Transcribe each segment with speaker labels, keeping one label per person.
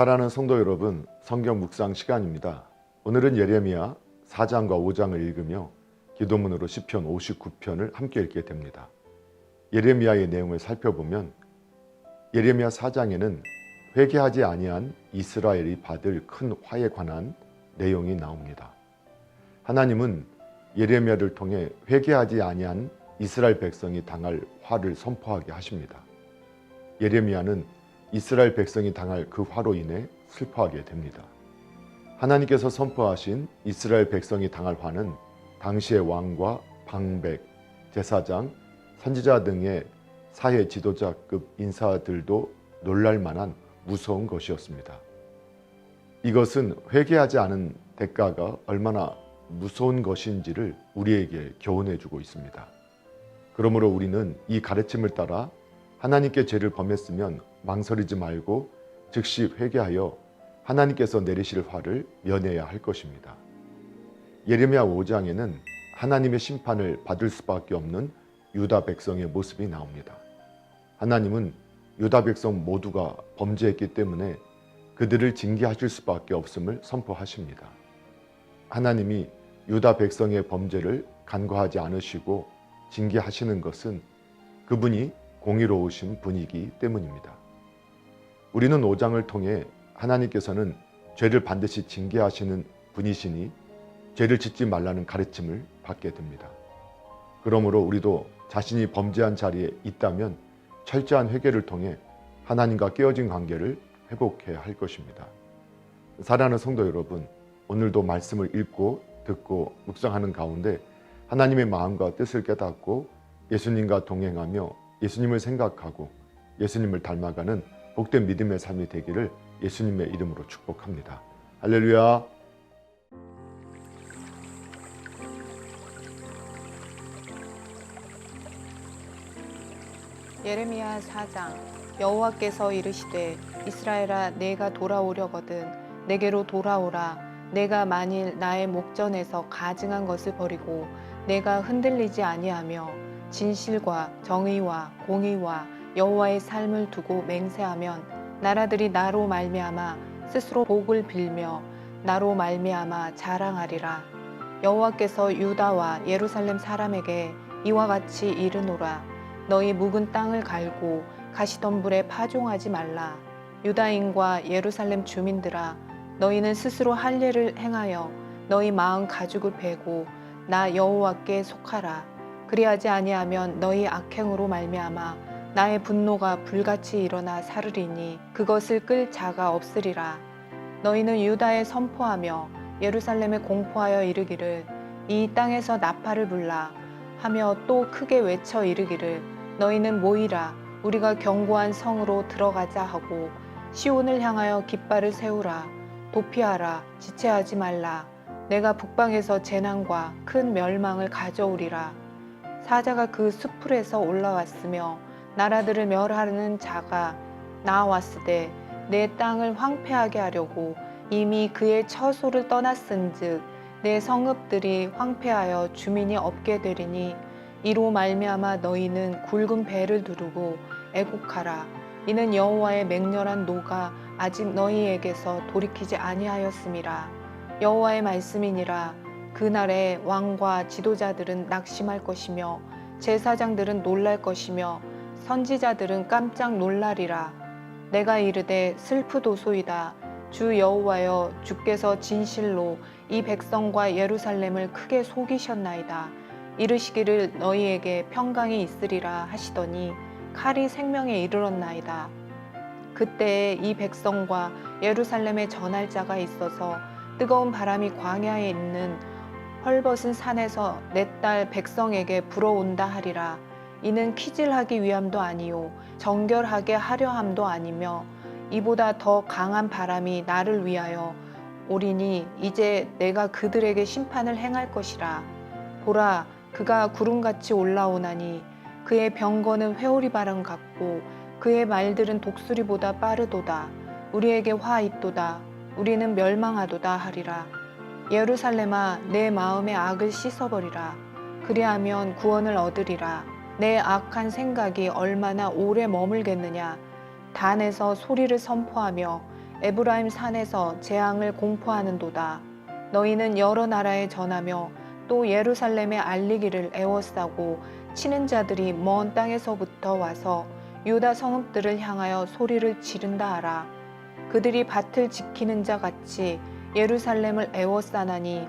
Speaker 1: 사랑하는 성도 여러분, 성경 묵상 시간입니다. 오늘은 예레미야 4장과 5장을 읽으며 기도문으로 시편 59편을 함께 읽게 됩니다. 예레미야의 내용을 살펴보면 예레미야 4장에는 회개하지 아니한 이스라엘이 받을 큰 화에 관한 내용이 나옵니다. 하나님은 예레미야를 통해 회개하지 아니한 이스라엘 백성이 당할 화를 선포하게 하십니다. 예레미야는 이스라엘 백성이 당할 그 화로 인해 슬퍼하게 됩니다. 하나님께서 선포하신 이스라엘 백성이 당할 화는 당시의 왕과 방백, 제사장, 선지자 등의 사회 지도자급 인사들도 놀랄 만한 무서운 것이었습니다. 이것은 회개하지 않은 대가가 얼마나 무서운 것인지를 우리에게 교훈해 주고 있습니다. 그러므로 우리는 이 가르침을 따라 하나님께 죄를 범했으면 망설이지 말고 즉시 회개하여 하나님께서 내리실 화를 면해야 할 것입니다. 예레미야 5장에는 하나님의 심판을 받을 수밖에 없는 유다 백성의 모습이 나옵니다. 하나님은 유다 백성 모두가 범죄했기 때문에 그들을 징계하실 수밖에 없음을 선포하십니다. 하나님이 유다 백성의 범죄를 간과하지 않으시고 징계하시는 것은 그분이 공의로우신 분이기 때문입니다. 우리는 5장을 통해 하나님께서는 죄를 반드시 징계하시는 분이시니 죄를 짓지 말라는 가르침을 받게 됩니다. 그러므로 우리도 자신이 범죄한 자리에 있다면 철저한 회개를 통해 하나님과 깨어진 관계를 회복해야 할 것입니다. 사랑하는 성도 여러분, 오늘도 말씀을 읽고 듣고 묵상하는 가운데 하나님의 마음과 뜻을 깨닫고 예수님과 동행하며 예수님을 생각하고 예수님을 닮아가는 복된 믿음의 삶이 되기를 예수님의 이름으로 축복합니다. 할렐루야.
Speaker 2: 예레미야 4장 여호와께서 이르시되 이스라엘아 내가 돌아오려거든 내게로 돌아오라 내가 만일 나의 목전에서 가증한 것을 버리고 내가 흔들리지 아니하며 진실과 정의와 공의와 여호와의 삶을 두고 맹세하면 나라들이 나로 말미암아 스스로 복을 빌며 나로 말미암아 자랑하리라 여호와께서 유다와 예루살렘 사람에게 이와 같이 이르노라 너희 묵은 땅을 갈고 가시덤불에 파종하지 말라. 유다인과 예루살렘 주민들아, 너희는 스스로 할례를 행하여 너희 마음 가죽을 베고 나 여호와께 속하라. 그리하지 아니하면 너희 악행으로 말미암아 나의 분노가 불같이 일어나 사르리니 그것을 끌 자가 없으리라. 너희는 유다에 선포하며 예루살렘에 공포하여 이르기를 이 땅에서 나팔을 불라 하며 또 크게 외쳐 이르기를 너희는 모이라 우리가 견고한 성으로 들어가자 하고 시온을 향하여 깃발을 세우라. 도피하라 지체하지 말라. 내가 북방에서 재난과 큰 멸망을 가져오리라 사자가 그 숲풀에서 올라왔으며 나라들을 멸하는 자가 나왔으되 내 땅을 황폐하게 하려고 이미 그의 처소를 떠났은즉 내 성읍들이 황폐하여 주민이 없게 되리니 이로 말미암아 너희는 굵은 배를 두르고 애곡하라. 이는 여호와의 맹렬한 노가 아직 너희에게서 돌이키지 아니하였음이라. 여호와의 말씀이니라. 그날에 왕과 지도자들은 낙심할 것이며 제사장들은 놀랄 것이며 선지자들은 깜짝 놀라리라. 내가 이르되 슬프도소이다. 주 여호와여 주께서 진실로 이 백성과 예루살렘을 크게 속이셨나이다. 이르시기를 너희에게 평강이 있으리라 하시더니 칼이 생명에 이르렀나이다. 그때에 이 백성과 예루살렘에 전할 자가 있어서 뜨거운 바람이 광야에 있는 헐벗은 산에서 내 딸 백성에게 불어온다 하리라. 이는 키질하기 위함도 아니요 정결하게 하려 함도 아니며 이보다 더 강한 바람이 나를 위하여 오리니 이제 내가 그들에게 심판을 행할 것이라. 보라 그가 구름같이 올라오나니 그의 병거는 회오리 바람 같고 그의 말들은 독수리보다 빠르도다 우리에게 화 있도다 우리는 멸망하도다 하리라 예루살렘아 내 마음의 악을 씻어버리라 그리하면 구원을 얻으리라 내 악한 생각이 얼마나 오래 머물겠느냐 단에서 소리를 선포하며 에브라임 산에서 재앙을 공포하는도다. 너희는 여러 나라에 전하며 또 예루살렘에 알리기를 애워싸고 치는 자들이 먼 땅에서부터 와서 유다 성읍들을 향하여 소리를 지른다 하라. 그들이 밭을 지키는 자 같이 예루살렘을 애워싸나니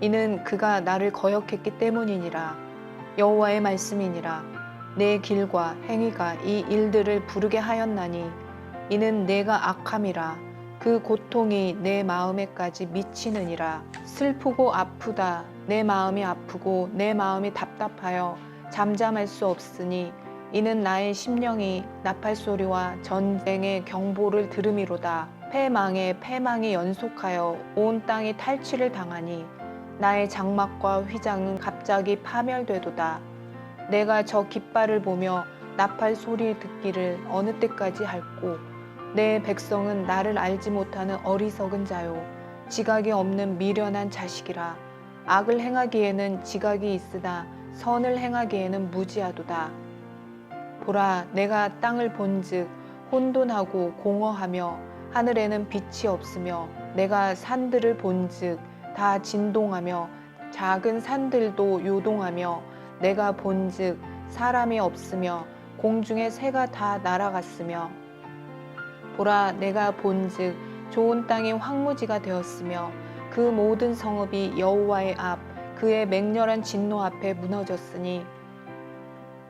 Speaker 2: 이는 그가 나를 거역했기 때문이니라. 여호와의 말씀이니라. 내 길과 행위가 이 일들을 부르게 하였나니 이는 내가 악함이라. 그 고통이 내 마음에까지 미치느니라. 슬프고 아프다. 내 마음이 아프고 내 마음이 답답하여 잠잠할 수 없으니 이는 나의 심령이 나팔 소리와 전쟁의 경보를 들음이로다. 패망에 패망이 연속하여 온 땅이 탈취를 당하니 나의 장막과 휘장은 갑자기 파멸되도다. 내가 저 깃발을 보며 나팔 소리 듣기를 어느 때까지 할꼬? 내 백성은 나를 알지 못하는 어리석은 자요. 지각이 없는 미련한 자식이라. 악을 행하기에는 지각이 있으나 선을 행하기에는 무지하도다. 보라 내가 땅을 본즉 혼돈하고 공허하며 하늘에는 빛이 없으며 내가 산들을 본즉 다 진동하며 작은 산들도 요동하며 내가 본즉 사람이 없으며 공중의 새가 다 날아갔으며 보라 내가 본즉 좋은 땅이 황무지가 되었으며 그 모든 성읍이 여호와의 앞 그의 맹렬한 진노 앞에 무너졌으니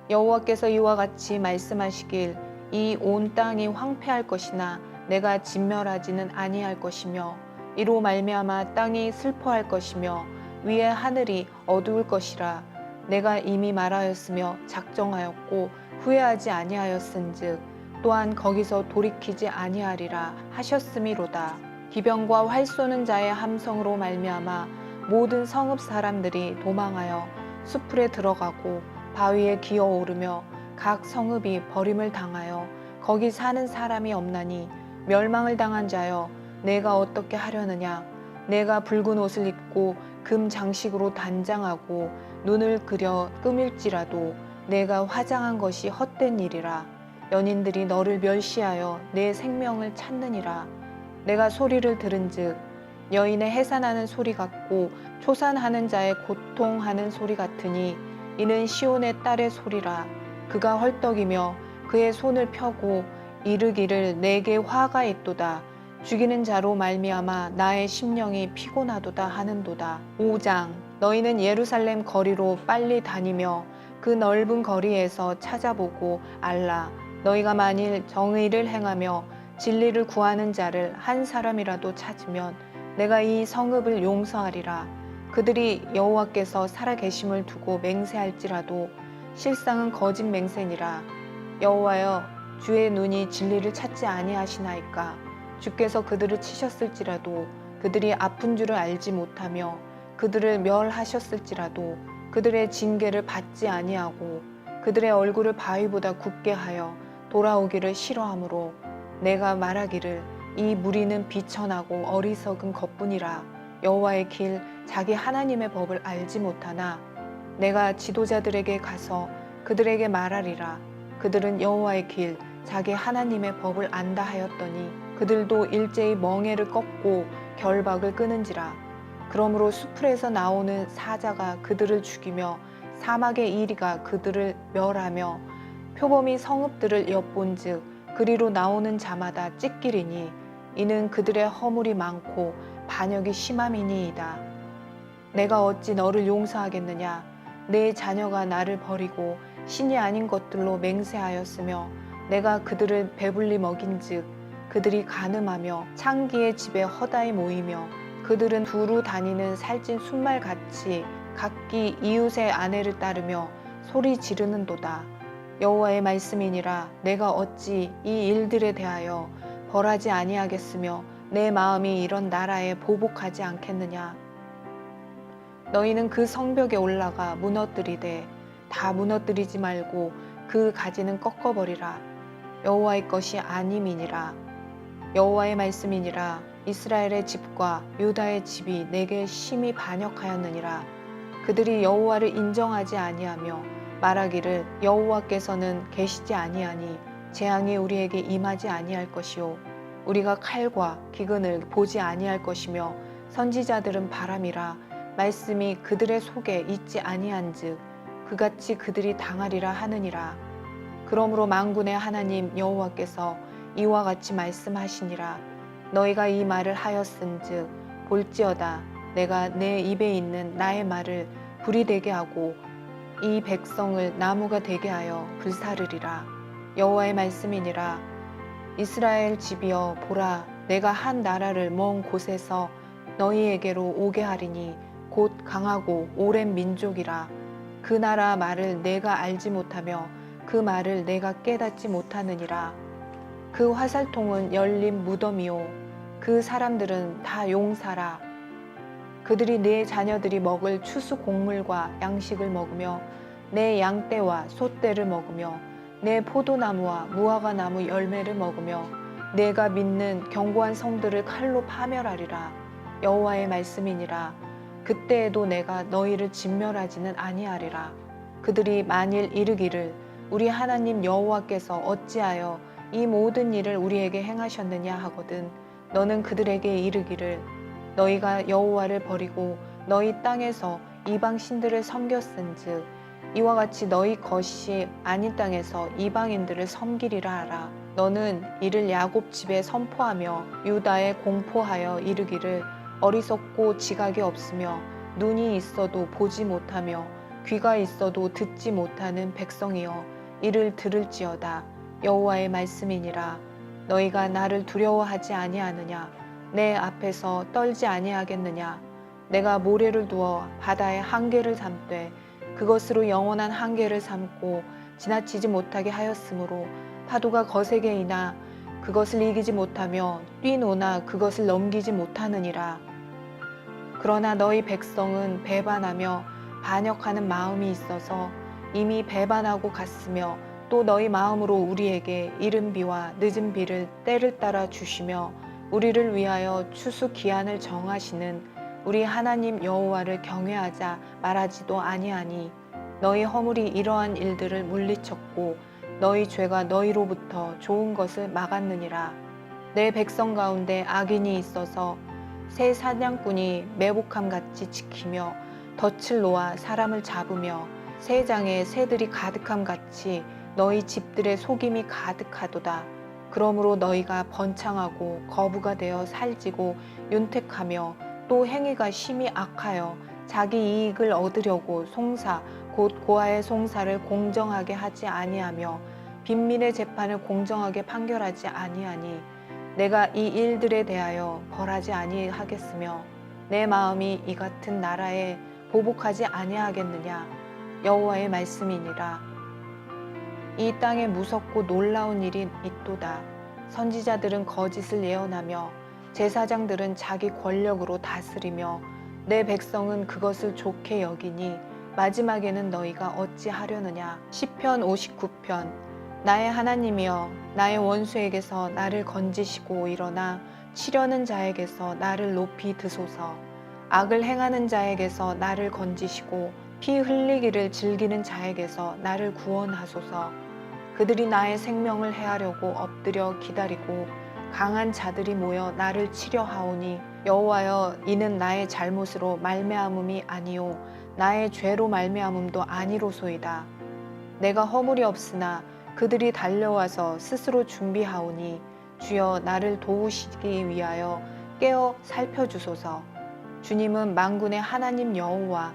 Speaker 2: 여호와께서 이와 같이 말씀하시길 이 온 땅이 황폐할 것이나 내가 진멸하지는 아니할 것이며 이로 말미암아 땅이 슬퍼할 것이며 위에 하늘이 어두울 것이라. 내가 이미 말하였으며 작정하였고 후회하지 아니하였은즉 또한 거기서 돌이키지 아니하리라 하셨음이로다. 기병과 활 쏘는 자의 함성으로 말미암아 모든 성읍 사람들이 도망하여 수풀에 들어가고 바위에 기어 오르며 각 성읍이 버림을 당하여 거기 사는 사람이 없나니 멸망을 당한 자여 내가 어떻게 하려느냐? 내가 붉은 옷을 입고 금 장식으로 단장하고 눈을 그려 꾸밀지라도 내가 화장한 것이 헛된 일이라. 연인들이 너를 멸시하여 내 생명을 찾느니라. 내가 소리를 들은즉 여인의 해산하는 소리 같고 초산하는 자의 고통하는 소리 같으니 이는 시온의 딸의 소리라. 그가 헐떡이며 그의 손을 펴고 이르기를 내게 화가 있도다. 죽이는 자로 말미암아 나의 심령이 피곤하도다 하는도다. 5장 너희는 예루살렘 거리로 빨리 다니며 그 넓은 거리에서 찾아보고 알라. 너희가 만일 정의를 행하며 진리를 구하는 자를 한 사람이라도 찾으면 내가 이 성읍을 용서하리라. 그들이 여호와께서 살아계심을 두고 맹세할지라도 실상은 거짓 맹세니라. 여호와여 주의 눈이 진리를 찾지 아니하시나이까? 주께서 그들을 치셨을지라도 그들이 아픈 줄을 알지 못하며 그들을 멸하셨을지라도 그들의 징계를 받지 아니하고 그들의 얼굴을 바위보다 굳게 하여 돌아오기를 싫어하므로 내가 말하기를 이 무리는 비천하고 어리석은 것뿐이라 여호와의 길 자기 하나님의 법을 알지 못하나 내가 지도자들에게 가서 그들에게 말하리라. 그들은 여호와의 길 자기 하나님의 법을 안다 하였더니 그들도 일제히 멍에를 꺾고 결박을 끊은지라. 그러므로 수풀에서 나오는 사자가 그들을 죽이며 사막의 이리가 그들을 멸하며 표범이 성읍들을 엿본즉 그리로 나오는 자마다 찢기리니 이는 그들의 허물이 많고 반역이 심함이니이다. 내가 어찌 너를 용서하겠느냐? 내 자녀가 나를 버리고 신이 아닌 것들로 맹세하였으며 내가 그들을 배불리 먹인즉 그들이 가늠하며 창기의 집에 허다히 모이며 그들은 두루 다니는 살찐 순말같이 각기 이웃의 아내를 따르며 소리 지르는도다. 여호와의 말씀이니라 내가 어찌 이 일들에 대하여 벌하지 아니하겠으며 내 마음이 이런 나라에 보복하지 않겠느냐. 너희는 그 성벽에 올라가 무너뜨리되 다 무너뜨리지 말고 그 가지는 꺾어버리라. 여호와의 것이 아님이니라. 여호와의 말씀이니라. 이스라엘의 집과 유다의 집이 내게 심히 반역하였느니라. 그들이 여호와를 인정하지 아니하며 말하기를 여호와께서는 계시지 아니하니 재앙이 우리에게 임하지 아니할 것이요. 우리가 칼과 기근을 보지 아니할 것이며 선지자들은 바람이라. 말씀이 그들의 속에 있지 아니한즉 그같이 그들이 당하리라 하느니라 그러므로 만군의 하나님 여호와께서 이와 같이 말씀하시니라. 너희가 이 말을 하였은즉 볼지어다 내가 내 입에 있는 나의 말을 불이 되게 하고 이 백성을 나무가 되게 하여 불사르리라. 여호와의 말씀이니라. 이스라엘 집이여 보라 내가 한 나라를 먼 곳에서 너희에게로 오게 하리니 곧 강하고 오랜 민족이라. 그 나라 말을 내가 알지 못하며 그 말을 내가 깨닫지 못하느니라. 그 화살통은 열린 무덤이요. 그 사람들은 다 용사라. 그들이 내 자녀들이 먹을 추수 곡물과 양식을 먹으며 내 양떼와 소떼를 먹으며 내 포도나무와 무화과 나무 열매를 먹으며 내가 믿는 견고한 성들을 칼로 파멸하리라. 여호와의 말씀이니라. 그때에도 내가 너희를 진멸하지는 아니하리라. 그들이 만일 이르기를 우리 하나님 여호와께서 어찌하여 이 모든 일을 우리에게 행하셨느냐 하거든 너는 그들에게 이르기를 너희가 여호와를 버리고 너희 땅에서 이방 신들을 섬겼은즉 이와 같이 너희 것이 아닌 땅에서 이방인들을 섬기리라 하라. 너는 이를 야곱 집에 선포하며 유다에 공포하여 이르기를 어리석고 지각이 없으며 눈이 있어도 보지 못하며 귀가 있어도 듣지 못하는 백성이여 이를 들을지어다. 여호와의 말씀이니라. 너희가 나를 두려워하지 아니하느냐? 내 앞에서 떨지 아니하겠느냐? 내가 모래를 두어 바다의 한계를 삼되 그것으로 영원한 한계를 삼고 지나치지 못하게 하였으므로 파도가 거세게 이나 그것을 이기지 못하며 뛰노나 그것을 넘기지 못하느니라. 그러나 너희 백성은 배반하며 반역하는 마음이 있어서 이미 배반하고 갔으며 또 너희 마음으로 우리에게 이른 비와 늦은 비를 때를 따라 주시며 우리를 위하여 추수 기한을 정하시는 우리 하나님 여호와를 경외하자 말하지도 아니하니 너희 허물이 이러한 일들을 물리쳤고 너희 죄가 너희로부터 좋은 것을 막았느니라. 내 백성 가운데 악인이 있어서 새 사냥꾼이 매복함 같이 지키며 덫을 놓아 사람을 잡으며 새 장에 새들이 가득함 같이 너희 집들의 속임이 가득하도다. 그러므로 너희가 번창하고 거부가 되어 살지고 윤택하며 또 행위가 심히 악하여 자기 이익을 얻으려고 송사 곧 고아의 송사를 공정하게 하지 아니하며 빈민의 재판을 공정하게 판결하지 아니하니 내가 이 일들에 대하여 벌하지 아니하겠으며 내 마음이 이 같은 나라에 보복하지 아니하겠느냐 여호와의 말씀이니라. 이 땅에 무섭고 놀라운 일이 있도다. 선지자들은 거짓을 예언하며 제사장들은 자기 권력으로 다스리며 내 백성은 그것을 좋게 여기니 마지막에는 너희가 어찌하려느냐? 시편 59편. 나의 하나님이여 나의 원수에게서 나를 건지시고 일어나 치려는 자에게서 나를 높이 드소서. 악을 행하는 자에게서 나를 건지시고 피 흘리기를 즐기는 자에게서 나를 구원하소서. 그들이 나의 생명을 해하려고 엎드려 기다리고 강한 자들이 모여 나를 치려 하오니 여호와여 이는 나의 잘못으로 말미암음이 아니요 나의 죄로 말미암음도 아니로소이다. 내가 허물이 없으나 그들이 달려와서 스스로 준비하오니 주여 나를 도우시기 위하여 깨어 살펴주소서. 주님은 만군의 하나님 여호와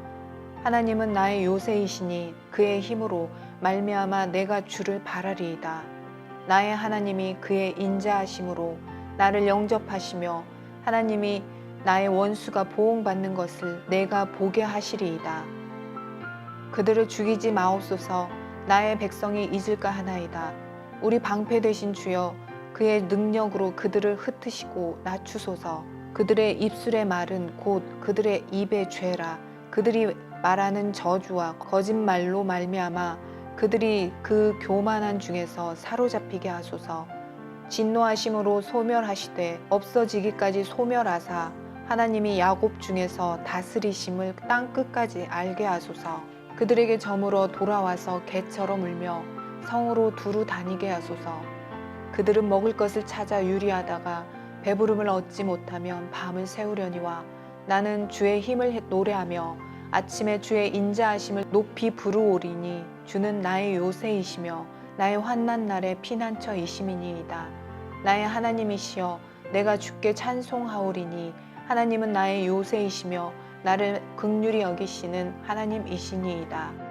Speaker 2: 하나님은 나의 요새이시니 그의 힘으로 말미암아 내가 주를 바라리이다. 나의 하나님이 그의 인자하심으로 나를 영접하시며 하나님이 나의 원수가 보응받는 것을 내가 보게 하시리이다. 그들을 죽이지 마옵소서 나의 백성이 잊을까 하나이다. 우리 방패 되신 주여 그의 능력으로 그들을 흩으시고 낮추소서 그들의 입술의 말은 곧 그들의 입의 죄라 그들이 말하는 저주와 거짓말로 말미암아 그들이 그 교만한 중에서 사로잡히게 하소서. 진노하심으로 소멸하시되 없어지기까지 소멸하사 하나님이 야곱 중에서 다스리심을 땅 끝까지 알게 하소서. 그들에게 저물어 돌아와서 개처럼 울며 성으로 두루 다니게 하소서. 그들은 먹을 것을 찾아 유리하다가 배부름을 얻지 못하면 밤을 새우려니와 나는 주의 힘을 노래하며 아침에 주의 인자하심을 높이 부르오리니 주는 나의 요새이시며 나의 환난 날의 피난처이심이니이다. 나의 하나님이시여 내가 주께 찬송하오리니 하나님은 나의 요새이시며 나를 극률히 여기시는 하나님이시니이다